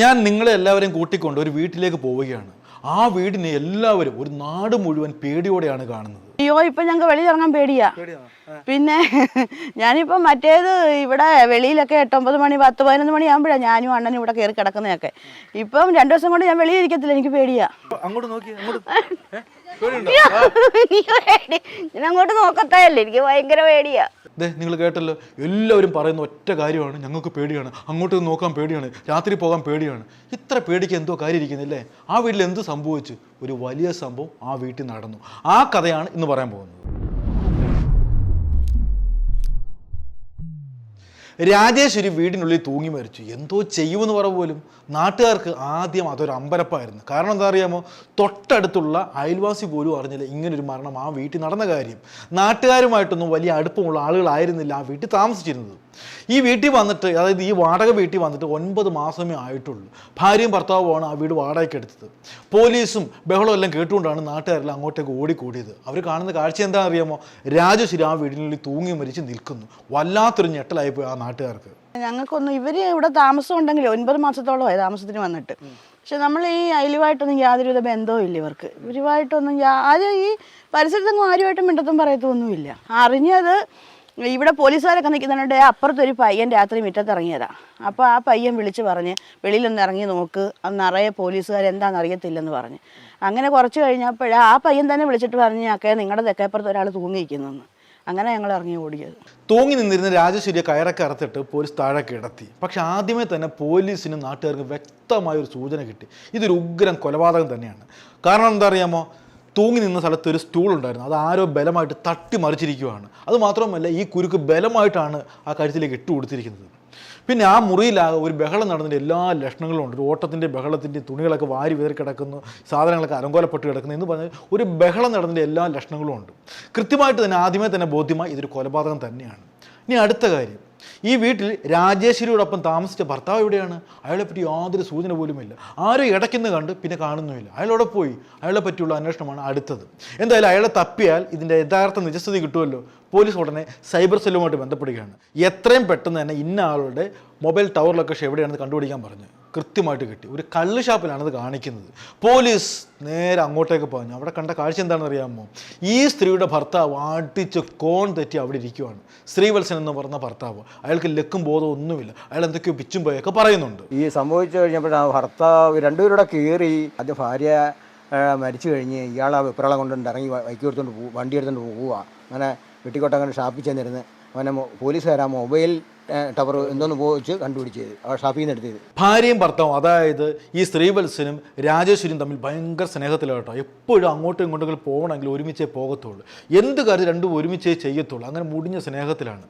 ഞാൻ നിങ്ങളെ എല്ലാവരെയും കൂട്ടിക്കൊണ്ട് ഒരു വീട്ടിലേക്ക് പോവുകയാണ്. ആ വീടിനെ എല്ലാവരും ഒരു നാട് മുഴുവൻ പേടിയോടെയാണ് കാണുന്നത്. അയ്യോ ഇപ്പൊ ഞങ്ങൾക്ക് വെളിയിലിറങ്ങാൻ പേടിയാ. പിന്നെ ഞാനിപ്പോ മറ്റേത് ഇവിടെ വെളിയിലൊക്കെ എട്ടൊമ്പത് മണി പത്ത് പതിനൊന്ന് മണി ആകുമ്പോഴാണ് ഞാനും അണ്ണനും ഇവിടെ കയറി കിടക്കുന്നതൊക്കെ. ഇപ്പം രണ്ടു ദിവസം കൊണ്ട് ഞാൻ വെളിയിൽ ഇരിക്കത്തില്ല എനിക്ക് പേടിയാ. അങ്ങോട്ട് നോക്കി അങ്ങോട്ട്. എനിക്ക് പേടി. ഞാൻ അങ്ങോട്ട് നോക്കത്തായല്ലേ എനിക്ക് ഭയങ്കര പേടിയാ. ദേ നിങ്ങൾ കേട്ടല്ലോ. എല്ലാവരും പറയുന്ന ഒറ്റ കാര്യമാണ്. ഞങ്ങൾക്ക് പേടിയാണ്. അങ്ങോട്ട് നോക്കാൻ പേടിയാണ്. രാത്രി പോകാൻ പേടിയാണ്. ഇത്ര പേടിക്ക് എന്തോ കാര്യം ഇരിക്കുന്നില്ലേ? ആ വീട്ടിൽ എന്ത് സംഭവിച്ചു? ഒരു വലിയ സംഭവം ആ വീട്ടിൽ നടന്നു. ആ കഥയാണ് ഇന്ന് പറയാൻ പോകുന്നത്. രാജേശ്വരി വീടിനുള്ളിൽ തൂങ്ങി മരിച്ചു. എന്തോ ചെയ്യുമെന്ന് പറ പോലും നാട്ടുകാർക്ക് ആദ്യം അതൊരു അമ്പരപ്പായിരുന്നു. കാരണം എന്താ അറിയാമോ? തൊട്ടടുത്തുള്ള അയൽവാസി പോലും അറിഞ്ഞില്ല ഇങ്ങനൊരു മരണം ആ വീട്ടിൽ നടന്ന കാര്യം. നാട്ടുകാരുമായിട്ടൊന്നും വലിയ അടുപ്പമുള്ള ആളുകളായിരുന്നില്ല ആ വീട്ടിൽ താമസിച്ചിരുന്നത്. ഈ വീട്ടിൽ വന്നിട്ട് അതായത് ഈ വാടക വീട്ടിൽ വന്നിട്ട് ഒൻപത് മാസമേ ആയിട്ടുള്ളൂ. ഭാര്യയും ഭർത്താവുമാണ് ആ വീട് വാടകയ്ക്ക് എടുത്തത്. പോലീസും ബഹളവും എല്ലാം കേട്ടുകൊണ്ടാണ് നാട്ടുകാരെല്ലാം അങ്ങോട്ടേക്ക് ഓടിക്കൂടിയത്. അവർ കാണുന്ന കാഴ്ച എന്താണെന്ന് അറിയാമോ? രാജശ്രീ ആ വീടിനുള്ളിൽ തൂങ്ങി മരിച്ച് നിൽക്കുന്നു. വല്ലാത്തൊരു ഞെട്ടലായിപ്പോയി ആ നാട്ടുകാർക്ക്. ഞങ്ങൾക്കൊന്നും ഇവർ ഇവിടെ താമസം ഉണ്ടെങ്കിൽ ഒൻപത് മാസത്തോളമായി താമസത്തിന് വന്നിട്ട്. പക്ഷെ നമ്മൾ ഈ അയലുമായിട്ടൊന്നും യാതൊരുവിധ ബന്ധവും ഇല്ല ഇവർക്ക്. ഇവരുമായിട്ടൊന്നും ആരും ഈ പരിസരത്തൊന്നും ആരുമായിട്ടും മിണ്ടത്തും പറയത്തൊന്നുമില്ല. അറിഞ്ഞത് ഇവിടെ പോലീസുകാരൊക്കെ നിൽക്കുന്നുണ്ട് അപ്പുറത്തൊരു പയ്യൻ രാത്രി മുറ്റത്ത് ഇറങ്ങിയതാ അപ്പോൾ ആ പയ്യൻ വിളിച്ച് പറഞ്ഞ് വെളിയിലൊന്ന് ഇറങ്ങി നോക്ക് അന്ന് നിറയെ പോലീസുകാർ എന്താണെന്ന് അറിയത്തില്ലെന്ന് പറഞ്ഞ്. അങ്ങനെ കുറച്ച് കഴിഞ്ഞപ്പോൾ ആ പയ്യൻ തന്നെ വിളിച്ചിട്ട് പറഞ്ഞ് അക്കേ നിങ്ങളുടെ തെക്കേപ്പുറത്ത് ഒരാൾ തൂങ്ങിയിരിക്കുന്നെന്ന് അങ്ങനെ ഞങ്ങൾ ഇറങ്ങി ഓടിയത്. തൂങ്ങി നിന്നിരുന്ന രാജശ്വരിയെ കയറൊക്കെ അറുത്തിട്ട് പോലീസ് താഴെ കിടത്തി പക്ഷെ ആദ്യമേ തന്നെ പോലീസിനും നാട്ടുകാർക്ക് വ്യക്തമായ ഒരു സൂചന കിട്ടി. ഇതൊരു ഉഗ്രം കൊലപാതകം തന്നെയാണ്. കാരണം എന്താ അറിയാമോ? തൂങ്ങി നിന്ന സ്ഥലത്ത് ഒരു സ്റ്റൂൾ ഉണ്ടായിരുന്നു. അത് ആരോ ബലമായിട്ട് തട്ടി മറിച്ചിരിക്കുകയാണ് അത് മാത്രമല്ല ഈ കുരുക്ക് ബലമായിട്ടാണ് ആ കഴുത്തിലേക്ക് ഇട്ടു കൊടുത്തിരിക്കുന്നത്. പിന്നെ ആ മുറിയിൽ ഒരു ബഹളം നടന്നതിന്റെ എല്ലാ ലക്ഷണങ്ങളും ഉണ്ട്. ഒരു ഓട്ടത്തിന്റെ ബഹളത്തിന്റെ തുണികളൊക്കെ വാരി വിതറി കിടക്കുന്നു സാധനങ്ങളൊക്കെ അലങ്കോലപ്പെട്ട് കിടക്കുന്നു എന്ന് പറഞ്ഞാൽ ഒരു ബഹളം നടന്നതിന്റെ എല്ലാ ലക്ഷണങ്ങളും ഉണ്ട്. കൃത്യമായിട്ട് തന്നെ ആദ്യമേ തന്നെ ബോധ്യമായി ഇതൊരു കൊലപാതകം തന്നെയാണ്. ഇനി അടുത്ത കാര്യം. ഈ വീട്ടിൽ രാജേശ്വരിയോടൊപ്പം താമസിച്ച ഭർത്താവ് എവിടെയാണ്? അയാളെപ്പറ്റി യാതൊരു സൂചന പോലുമില്ല. ആരും ഇടയ്ക്കുന്ന കണ്ട് പിന്നെ കാണുന്നുമില്ല. അയാളോടെ പോയി. അയാളെ പറ്റിയുള്ള അന്വേഷണമാണ് അടുത്തത്. എന്തായാലും അയാളെ തപ്പിയാൽ ഇതിന്റെ യഥാർത്ഥ നിജസ്ഥിതി കിട്ടുമല്ലോ? പോലീസ് ഉടനെ സൈബർ സെല്ലുമായിട്ട് ബന്ധപ്പെടുകയാണ്. എത്രയും പെട്ടെന്ന് തന്നെ ഇന്ന ആളുടെ മൊബൈൽ ടവർ ലൊക്കേഷൻ എവിടെയാണെന്ന് കണ്ടുപിടിക്കാൻ പറഞ്ഞു. കൃത്യമായിട്ട് കിട്ടി. ഒരു കള്ള് ഷാപ്പിലാണ് അത് കാണിക്കുന്നത്. പോലീസ് നേരെ അങ്ങോട്ടേക്ക് പറഞ്ഞു അവിടെ കണ്ട കാഴ്ച എന്താണെന്ന് അറിയാമോ ഈ സ്ത്രീയുടെ ഭർത്താവ് ആട്ടിച്ച് കോൺ തെറ്റി അവിടെ ഇരിക്കുവാണ്. ശ്രീവത്സൻ എന്ന് പറഞ്ഞ ഭർത്താവ്. അയാൾക്ക് ലക്കും ബോധം ഒന്നുമില്ല. അയാൾ എന്തൊക്കെയോ പിച്ചും പോയൊക്കെ പറയുന്നുണ്ട്. ഈ സംഭവിച്ചു ആ ഭർത്താവ് രണ്ടുപേരുടെ കയറി അത് ഭാര്യ മരിച്ചു കഴിഞ്ഞ് ഇയാൾ ആ വെപ്രാളം കൊണ്ടുകൊണ്ട് ഇറങ്ങി വൈക്കി ബൈക്ക് എടുത്തുകൊണ്ട് വണ്ടി എടുത്തുകൊണ്ട് പോവുക അങ്ങനെ വെട്ടിക്കോട്ടങ്ങനെ ഷാപ്പിൽ ചെന്നിരുന്ന്. അവനെ പോലീസുകാർ മൊബൈൽ ടവർ എന്തോന്ന് പോയിച്ച് കണ്ടുപിടിച്ചത് ആ ഷാപ്പിൽ നിന്ന് എടുത്തത്. ഭാര്യയും ഭർത്താവും അതായത് ഈ ശ്രീവത്സനും രാജേശ്വരിയും തമ്മിൽ ഭയങ്കര സ്നേഹത്തിലാണ് കേട്ടോ. എപ്പോഴും അങ്ങോട്ടും ഇങ്ങോട്ടും പോകണമെങ്കിൽ ഒരുമിച്ചേ പോകത്തുള്ളൂ. എന്ത് കാര്യം രണ്ടും ഒരുമിച്ചേ ചെയ്യത്തുള്ളൂ. അങ്ങനെ മുടിഞ്ഞ സ്നേഹത്തിലാണ്.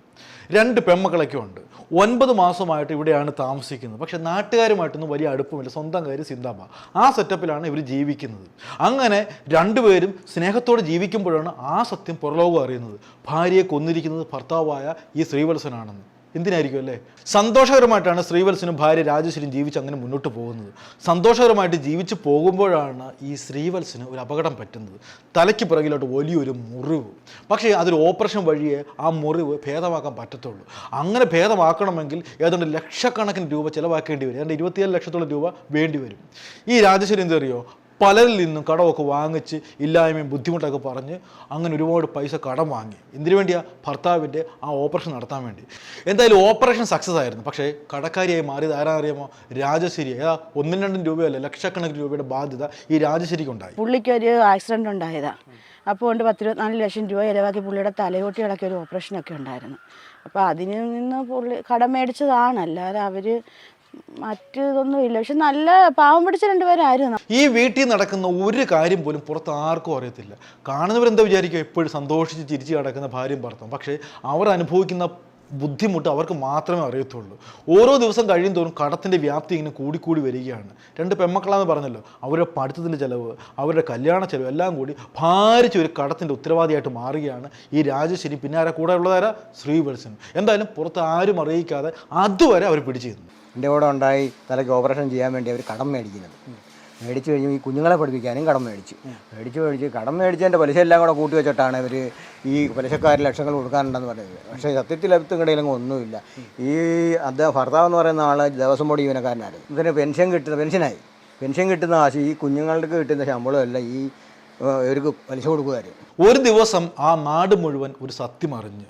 രണ്ട് പെൺമക്കളൊക്കെ ഉണ്ട്. ഒൻപത് മാസമായിട്ട് ഇവിടെയാണ് താമസിക്കുന്നത്. പക്ഷേ നാട്ടുകാരുമായിട്ടൊന്നും വലിയ അടുപ്പമില്ല. സ്വന്തം കാര്യം സിന്താബ ആ സെറ്റപ്പിലാണ് ഇവർ ജീവിക്കുന്നത്. അങ്ങനെ രണ്ടുപേരും സ്നേഹത്തോടെ ജീവിക്കുമ്പോഴാണ് ആ സത്യം പുറലോകം അറിയുന്നത്. ഭാര്യയെ കൊന്നിരിക്കുന്നത് ഭർത്താവായ ഈ ശ്രീവത്സനാണെന്ന് എന്തിനായിരിക്കും അല്ലേ? സന്തോഷകരമായിട്ടാണ് ശ്രീവത്സനും ഭാര്യ രാജശ്വരിയും ജീവിച്ച് അങ്ങനെ മുന്നോട്ട് പോകുന്നത്. സന്തോഷകരമായിട്ട് ജീവിച്ച് പോകുമ്പോഴാണ് ഈ ശ്രീവത്സന് ഒരു അപകടം പറ്റുന്നത്. തലയ്ക്ക് പിറകിലോട്ട് വലിയൊരു മുറിവ്. പക്ഷേ അതൊരു ഓപ്പറേഷൻ വഴിയേ ആ മുറിവ് ഭേദമാക്കാൻ പറ്റത്തുള്ളൂ. അങ്ങനെ ഭേദമാക്കണമെങ്കിൽ ഏതാണ്ട് ലക്ഷക്കണക്കിന് രൂപ ചിലവാക്കേണ്ടി വരും. ഏതാണ്ട് ഇരുപത്തിയേഴ് ലക്ഷത്തോളം രൂപ വേണ്ടി വരും. ഈ രാജശ്വരി എന്തറിയോ പലരിൽ നിന്നും കടമൊക്കെ വാങ്ങിച്ച് ഇല്ലായ്മയും ബുദ്ധിമുട്ടൊക്കെ പറഞ്ഞ് അങ്ങനെ ഒരുപാട് പൈസ കടം വാങ്ങി. എന്തിനു വേണ്ടിയാ? ഭർത്താവിന്റെ ആ ഓപ്പറേഷൻ നടത്താൻ വേണ്ടി. എന്തായാലും ഓപ്പറേഷൻ സക്സസ് ആയിരുന്നു. പക്ഷേ കടക്കാരിയായി മാറിയത് ആരാ അറിയാമോ രാജശ്ശേരി. ഏതാ? ഒന്നും രണ്ടും രൂപയല്ല ലക്ഷക്കണക്കിന് രൂപയുടെ ബാധ്യത ഈ രാജശ്ശേരിക്ക് ഉണ്ടായി പുള്ളിക്ക് ഒരു ആക്സിഡന്റ് ഉണ്ടായതാ. അപ്പോൾ കൊണ്ട് പത്തിരുപത്തിനാല് ലക്ഷം രൂപ ചിലവാക്കി പുള്ളിയുടെ തലയോട്ടികളൊക്കെ ഒരു ഓപ്പറേഷനൊക്കെ ഉണ്ടായിരുന്നു. അപ്പോൾ അതിന് നിന്ന് പുള്ളി കടം മേടിച്ചതാണ് അല്ലാതെ അവർ മറ്റ് ഇതൊന്നും ഇല്ല. പക്ഷെ നല്ല പാവം പിടിച്ച രണ്ടുപേരായിരുന്നു. ഈ വീട്ടിൽ നടക്കുന്ന ഒരു കാര്യം പോലും പുറത്ത് ആർക്കും അറിയത്തില്ല. കാണുന്നവരെന്താ വിചാരിക്കും? എപ്പോഴും സന്തോഷിച്ച് ചിരിച്ചു കിടക്കുന്ന ഭാര്യയും ഭർത്താവും. പക്ഷേ അവർ അനുഭവിക്കുന്ന ബുദ്ധിമുട്ട് അവർക്ക് മാത്രമേ അറിയത്തുള്ളൂ. ഓരോ ദിവസം കഴിയും തോറും കടത്തിന്റെ വ്യാപ്തി ഇങ്ങനെ കൂടിക്കൂടി വരികയാണ്. രണ്ട് പെമ്മക്കളാന്ന് പറഞ്ഞല്ലോ. അവരുടെ പഠിത്തത്തിന്റെ ചിലവ് അവരുടെ കല്യാണ ചിലവ് എല്ലാം കൂടി ഭാരിച്ച ഒരു കടത്തിന്റെ ഉത്തരവാദിയായിട്ട് മാറുകയാണ് ഈ രാജശ്ശേരി. പിന്നെ ആരാ കൂടെ ഉള്ളതാരാ ശ്രീവത്സൻ. എന്തായാലും പുറത്ത് ആരും അറിയിക്കാതെ അതുവരെ അവർ പിടിച്ചു തന്നു എന്റെ കൂടെ ഉണ്ടായി തലയ്ക്ക് ഓപ്പറേഷൻ ചെയ്യാൻ വേണ്ടി അവർ കടം മേടിക്കുന്നത്. മേടിച്ച് കഴിഞ്ഞ് ഈ കുഞ്ഞുങ്ങളെ പഠിപ്പിക്കാനും കടം മേടിച്ച്. മേടിച്ച് മേടിച്ച് കടം മേടിച്ചതിന്റെ പലിശ എല്ലാം കൂടെ കൂട്ടി വെച്ചിട്ടാണ് ഇവർ ഈ പലിശക്കാർ ലക്ഷങ്ങൾ കൊടുക്കാനുണ്ടെന്ന് പറയുന്നത്. പക്ഷേ സത്യത്തിൽ അത്തുകടയിലൊന്നും ഒന്നുമില്ല. ഈ അദ്ദേഹം ഭർത്താവ് എന്ന് പറയുന്ന ആൾ ദേവസ്വം ബോർഡ് ജീവനക്കാരനായിരുന്നു ഇതിന് പെൻഷൻ കിട്ടുന്ന പെൻഷനായി. പെൻഷൻ കിട്ടുന്ന ആശയം ഈ കുഞ്ഞുങ്ങൾക്ക് കിട്ടുന്ന ശമ്പളമല്ല ഈ ഇവർക്ക് പലിശ കൊടുക്കുകയായിരുന്നു ഒരു ദിവസം ആ നാട് മുഴുവൻ ഒരു സത്യം അറിഞ്ഞു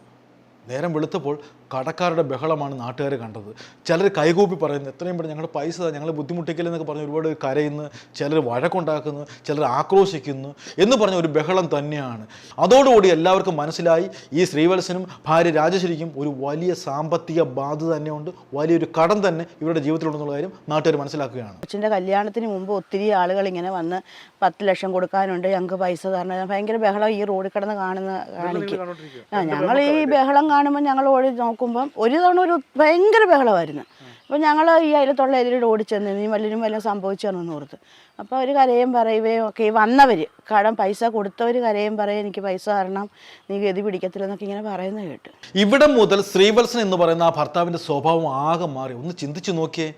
നേരം വെളുത്തപ്പോൾ കടക്കാരുടെ ബഹളമാണ് നാട്ടുകാർ കണ്ടത്. ചിലർ കൈകൂപ്പി പറയുന്നു എത്രയും പെട്ടെന്ന് ഞങ്ങളുടെ പൈസ ഞങ്ങൾ ബുദ്ധിമുട്ടിക്കില്ലെന്നൊക്കെ ബുദ്ധിമുട്ടിക്കലെന്നൊക്കെ പറഞ്ഞ് ഒരുപാട് കരയുന്നു. ചിലർ വഴക്കുണ്ടാക്കുന്നു ചിലർ ആക്രോശിക്കുന്നു എന്ന് പറഞ്ഞ ഒരു ബഹളം തന്നെയാണ്. അതോടുകൂടി എല്ലാവർക്കും മനസ്സിലായി ഈ ശ്രീവത്സനും ഭാര്യ രാജശ്രീക്കും ഒരു വലിയ സാമ്പത്തിക ബാധ്യത തന്നെയുണ്ട്. വലിയൊരു കടം തന്നെ ഇവരുടെ ജീവിതത്തിലുണ്ടെന്നുള്ള കാര്യം നാട്ടുകാർ മനസ്സിലാക്കുകയാണ്. അച്ഛന്റെ കല്യാണത്തിന് മുമ്പ് ഒത്തിരി ആളുകൾ ഇങ്ങനെ വന്ന് പത്ത് ലക്ഷം കൊടുക്കാനുണ്ട് ഞങ്ങൾക്ക് പൈസ തരണം. ഭയങ്കര ബഹളം ഈ റോഡിൽ കിടന്ന് കാണുന്ന കാണിക്കും. ആ ഞങ്ങൾ ഈ ബഹളം കാണുമ്പോൾ ഞങ്ങൾ ഓടി നോക്കുമ്പം ഒരു തവണ ഒരു ഭയങ്കര ബഹളമായിരുന്നു. അപ്പോൾ ഞങ്ങൾ ഈ അയലത്തുള്ള എതിരോട് ഓടിച്ചെന്ന് നീ വല്ലരും വല്ലതും സംഭവിച്ചാണെന്ന് ഓർത്ത്. അപ്പോൾ അവർ കരയും പറയുകയും ഒക്കെ ഈ വന്നവർ കടം പൈസ കൊടുത്തവർ കരയും പറയും എനിക്ക് പൈസ തരണം നീ ഗതി പിടിക്കത്തില്ലെന്നൊക്കെ ഇങ്ങനെ പറയുന്നത് കേട്ട്. ഇവിടെ മുതൽ ശ്രീവത്സൻ എന്ന് പറയുന്ന ആ ഭർത്താവിന്റെ സ്വഭാവം ആകെ മാറി. ഒന്ന് ചിന്തിച്ചു നോക്കിയേ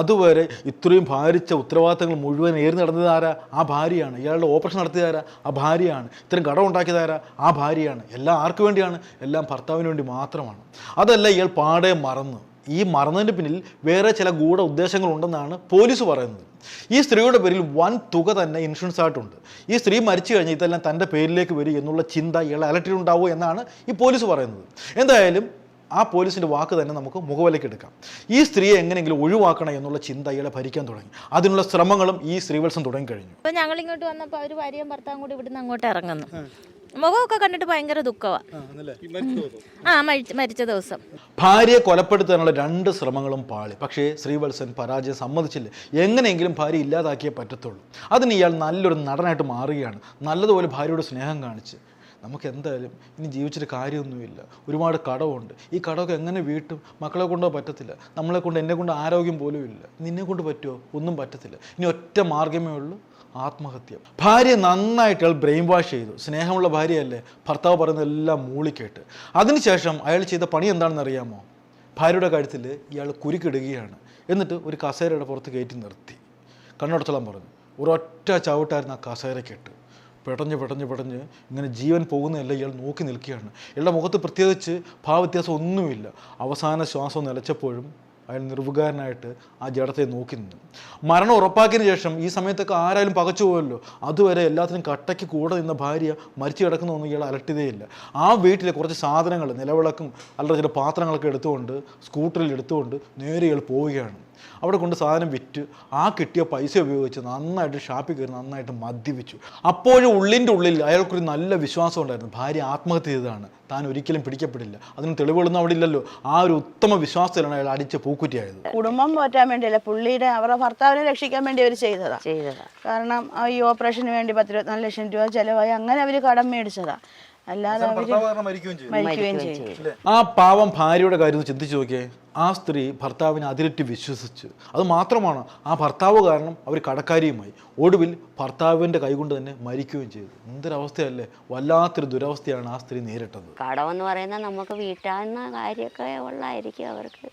അതുവരെ ഇത്രയും ഭാരിച്ച ഉത്തരവാദിത്തങ്ങൾ മുഴുവൻ ഏറി നടന്നത് ആരാ? ആ ഭാര്യയാണ്. ഇയാളുടെ ഓപ്പറേഷൻ നടത്തിയതാരാ ആ ഭാര്യയാണ്. ഇത്രയും കടം ഉണ്ടാക്കിയതാരാ ആ ഭാര്യയാണ്. എല്ലാം ആർക്ക് വേണ്ടിയാണ്? എല്ലാം ഭർത്താവിന് വേണ്ടി മാത്രമാണ്. അതല്ല ഇയാൾ പാടെ മറന്നു. ഈ മറന്നതിന് പിന്നിൽ വേറെ ചില ഗൂഢ ഉദ്ദേശങ്ങളുണ്ടെന്നാണ് പോലീസ് പറയുന്നത്. ഈ സ്ത്രീയുടെ പേരിൽ വൻ തുക തന്നെ ഇൻഷുറൻസ് ആയിട്ടുണ്ട്. ഈ സ്ത്രീ മരിച്ചു കഴിഞ്ഞാൽ ഇതെല്ലാം തന്റെ പേരിലേക്ക് വരും എന്നുള്ള ചിന്ത ഇയാളെ അലട്ടിയിട്ടുണ്ടാവുമോ എന്നാണ് ഈ പോലീസ് പറയുന്നത്. എന്തായാലും ആ പോലീസിന്റെ വാക്ക് തന്നെ നമുക്ക് മുഖവിലേക്ക് എടുക്കാം. ഈ സ്ത്രീയെ എങ്ങനെയെങ്കിലും ഒഴിവാക്കണം എന്നുള്ള ചിന്ത ഇയാളെ ഭരിക്കാൻ തുടങ്ങി. അതിനുള്ള ശ്രമങ്ങളും ഈ ശ്രീവത്സം തുടങ്ങിക്കഴിഞ്ഞു. അപ്പോൾ ഞങ്ങൾ ഇങ്ങോട്ട് വന്നപ്പോൾ അവർ ഭാര്യയും ഭർത്താവും കൂടി ഇവിടുന്ന് അങ്ങോട്ട് ഇറങ്ങുന്നു. മുഖമൊക്കെ കണ്ടിട്ട് ഭയങ്കര ദുഃഖമാ ആ മരിച്ച മരിച്ച ദിവസം. ഭാര്യയെ കൊലപ്പെടുത്താനുള്ള രണ്ട് ശ്രമങ്ങളും പാളി. പക്ഷേ ശ്രീവത്സൻ പരാജയം സമ്മതിച്ചില്ല. എങ്ങനെയെങ്കിലും ഭാര്യ ഇല്ലാതാക്കിയേ പറ്റത്തുള്ളൂ. അതിന് ഇയാൾ നല്ലൊരു നടനായിട്ട് മാറുകയാണ്. നല്ലതുപോലെ ഭാര്യയോട് സ്നേഹം കാണിച്ച്. നമുക്ക് എന്തായാലും ഇനി ജീവിച്ചിട്ട് കാര്യമൊന്നുമില്ല. ഒരുപാട് കടവുണ്ട്. ഈ കടമൊക്കെ എങ്ങനെ വീട്ടും? മക്കളെ കൊണ്ടോ പറ്റത്തില്ല. നമ്മളെ കൊണ്ട് എന്നെ കൊണ്ട് ആരോഗ്യം പോലും ഇല്ല. നിന്നെ കൊണ്ട് പറ്റുമോ? ഒന്നും പറ്റത്തില്ല. ഇനി ഒറ്റ മാർഗമേ ഉള്ളൂ. ആത്മഹത്യ. ഭാര്യ നന്നായിട്ട് അയാൾ ബ്രെയിൻ വാഷ് ചെയ്തു. സ്നേഹമുള്ള ഭാര്യയല്ലേ? ഭർത്താവ് പറയുന്നതെല്ലാം മൂളിക്കേട്ട്. അതിനുശേഷം അയാൾ ചെയ്ത പണി എന്താണെന്ന് അറിയാമോ? ഭാര്യയുടെ കാര്യത്തിൽ ഇയാൾ കുരുക്കിടുകയാണ്. എന്നിട്ട് ഒരു കസേരയുടെ പുറത്ത് കയറ്റി നിർത്തി. കണ്ണടച്ചോളാൻ പറഞ്ഞു. ഒരൊറ്റ ചവിട്ടായിരുന്നു ആ കസേരക്കിട്ട് പെടഞ്ഞ് പെടഞ്ഞ് പെടഞ്ഞ് ഇങ്ങനെ ജീവൻ പോകുന്നതല്ല ഇയാൾ നോക്കി നിൽക്കുകയാണ്. ഇയാളുടെ മുഖത്ത് പ്രത്യേകിച്ച് ഭാവവ്യത്യാസം ഒന്നുമില്ല. അവസാന ശ്വാസം നിലച്ചപ്പോഴും അയാൾ നിർവികാരനായിട്ട് ആ ജഡത്തെ നോക്കി നിന്നു. മരണം ഉറപ്പാക്കിയതിന് ശേഷം ഈ സമയത്തൊക്കെ ആരായാലും പകച്ചു പോയല്ലോ അതുവരെ എല്ലാത്തിനും കട്ടയ്ക്ക് കൂടെ നിന്ന ഭാര്യ മരിച്ചു കിടക്കുന്നൊന്നും ഇയാൾ അലട്ടിയതേയില്ല. ആ വീട്ടിലെ കുറച്ച് സാധനങ്ങൾ നിലവിളക്കും അല്ലെങ്കിൽ ചില പാത്രങ്ങളൊക്കെ എടുത്തുകൊണ്ട് സ്കൂട്ടറിൽ എടുത്തുകൊണ്ട് നേരെ ഇയാൾ പോവുകയാണ്. അവിടെ കൊണ്ട് സാധനം വിറ്റ് ആ കിട്ടിയ പൈസ ഉപയോഗിച്ച് നന്നായിട്ട് ഷാപ്പിൽ കയറി നന്നായിട്ട് മദ്യപിച്ചു. അപ്പോഴും ഉള്ളിന്റെ ഉള്ളിൽ അയാൾക്കൊരു നല്ല വിശ്വാസം ഉണ്ടായിരുന്നു. ഭാര്യ ആത്മഹത്യ ചെയ്തതാണ്. താൻ ഒരിക്കലും പിടിക്കപ്പെടില്ല. അതിന് തെളിവുകളൊന്നും അവിടെ ഇല്ലല്ലോ ആ ഒരു ഉത്തമ വിശ്വാസത്തിലാണ് അയാൾ അടിച്ച പൂക്കുറ്റിയായത്. കുടുംബം പോറ്റാൻ വേണ്ടിയല്ല പുള്ളിയുടെ അവരുടെ ഭർത്താവിനെ രക്ഷിക്കാൻ വേണ്ടി അവർ ചെയ്തതാ. ചെയ്തതാ. കാരണം ആ ഈ ഓപ്പറേഷന് വേണ്ടി പത്തിരുപത്തിനാല് ലക്ഷം രൂപ ചെലവായി അങ്ങനെ അവർ കടം മേടിച്ചതാ. അല്ലാതെ മരിക്കുകയും ചെയ്യും ആ പാവം ഭാര്യയുടെ കാര്യം ചിന്തിച്ചു നോക്കിയേ ആ സ്ത്രീ ഭർത്താവിനെ അതിരറ്റി വിശ്വസിച്ച് അത് മാത്രമാണ് ആ ഭർത്താവ് കാരണം അവർ കടക്കാരിയുമായി ഒടുവിൽ ഭർത്താവിന്റെ കൈകൊണ്ട് തന്നെ മരിക്കുകയും ചെയ്തു. എന്തൊരവസ്ഥയല്ലേ? വല്ലാത്തൊരു ദുരവസ്ഥയാണ് ആ സ്ത്രീ നേരിട്ടത്. കടമെന്ന് പറയുന്നത് നമുക്ക് വീട്ടാവുന്ന കാര്യമൊക്കെ ഉള്ളായിരിക്കും അവർക്ക്.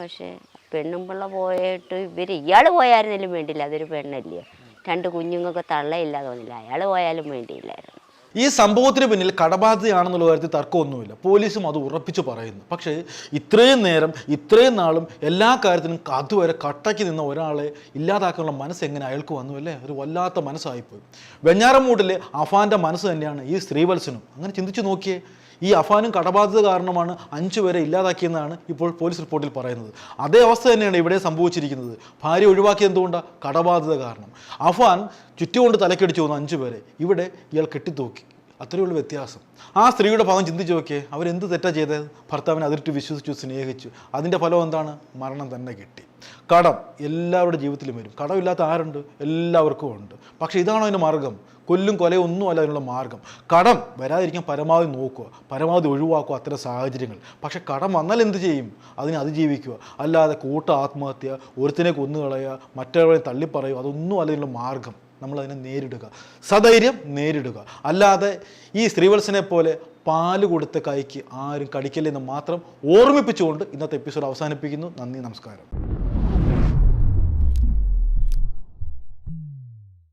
പക്ഷേ പെണ്ണും പിള്ള പോയിട്ട് ഇവർ ഇയാൾ പോയായിരുന്നാലും വേണ്ടിയില്ല അതൊരു പെണ്ണല്ലേ. രണ്ട് കുഞ്ഞുങ്ങൾക്ക് തള്ളയില്ലാതെ തോന്നില്ല അയാൾ പോയാലും വേണ്ടിയില്ലായിരുന്നു. ഈ സംഭവത്തിന് പിന്നിൽ കടബാധ്യതയാണെന്നുള്ള കാര്യത്തിൽ തർക്കമൊന്നുമില്ല. പോലീസും അത് ഉറപ്പിച്ചു പറയുന്നു. പക്ഷേ ഇത്രയും നേരം ഇത്രയും നാളും എല്ലാ കാര്യത്തിനും അതുവരെ കട്ടയ്ക്ക് നിന്ന ഒരാളെ ഇല്ലാതാക്കാനുള്ള മനസ്സ് എങ്ങനെ അയാൾക്ക് വന്നു അല്ലേ? ഒരു വല്ലാത്ത മനസ്സായിപ്പോയി. വെഞ്ഞാറമൂട്ടിലെ അഫാന്റെ മനസ്സ് തന്നെയാണ് ഈ സ്ത്രീവത്സനും. അങ്ങനെ ചിന്തിച്ചു നോക്കിയേ. ഈ അഫാനും കടബാധ്യത കാരണമാണ് അഞ്ചു പേരെ ഇല്ലാതാക്കിയെന്നാണ് ഇപ്പോൾ പോലീസ് റിപ്പോർട്ടിൽ പറയുന്നത്. അതേ അവസ്ഥ തന്നെയാണ് ഇവിടെ സംഭവിച്ചിരിക്കുന്നത്. ഭാര്യ ഒഴിവാക്കിയത് എന്തുകൊണ്ടാണ് കടബാധ്യത കാരണം. അഫാൻ ചുറ്റുകൊണ്ട് തലക്കടിച്ചു വന്ന അഞ്ചു പേരെ ഇവിടെ ഇയാൾ കെട്ടിത്തൂക്കി. അത്രയേ ഉള്ളൂ വ്യത്യാസം. ആ സ്ത്രീയുടെ ഭാഗം ചിന്തിച്ച് നോക്കിയേ അവരെന്ത് തെറ്റാ ചെയ്തത് ഭർത്താവിനെ അതിരിട്ട് വിശ്വസിച്ചു സ്നേഹിച്ചു. അതിന്റെ ഫലം എന്താണ്? മരണം തന്നെ കിട്ടി. കടം എല്ലാവരുടെ ജീവിതത്തിലും വരും. കടമില്ലാത്ത ആരുണ്ട്? എല്ലാവർക്കും ഉണ്ട്. പക്ഷേ ഇതാണോ അതിന്റെ മാർഗം? കൊല്ലും കൊലയും ഒന്നും അല്ല അതിനുള്ള മാർഗം. കടം വരാതിരിക്കാൻ പരമാവധി നോക്കുക. പരമാവധി ഒഴിവാക്കുക അത്തരം സാഹചര്യങ്ങൾ. പക്ഷേ കടം വന്നാൽ എന്ത് ചെയ്യും? അതിനെ അതിജീവിക്കുക. അല്ലാതെ കൂട്ട ആത്മഹത്യ ഒരുത്തിനെ കൊന്നുകളയുക മറ്റൊരാളെ തള്ളിപ്പറയുക അതൊന്നും അല്ല ഇതിനുള്ള മാർഗം. നമ്മൾ അതിനെ നേരിടുക. സധൈര്യം നേരിടുക. അല്ലാതെ ഈ സ്ത്രീവത്സനെ പോലെ പാൽ കൊടുത്ത കൈക്ക് ആരും കടിക്കില്ലെന്ന് മാത്രം ഓർമ്മിപ്പിച്ചുകൊണ്ട് ഇന്നത്തെ എപ്പിസോഡ് അവസാനിപ്പിക്കുന്നു. നന്ദി നമസ്കാരം.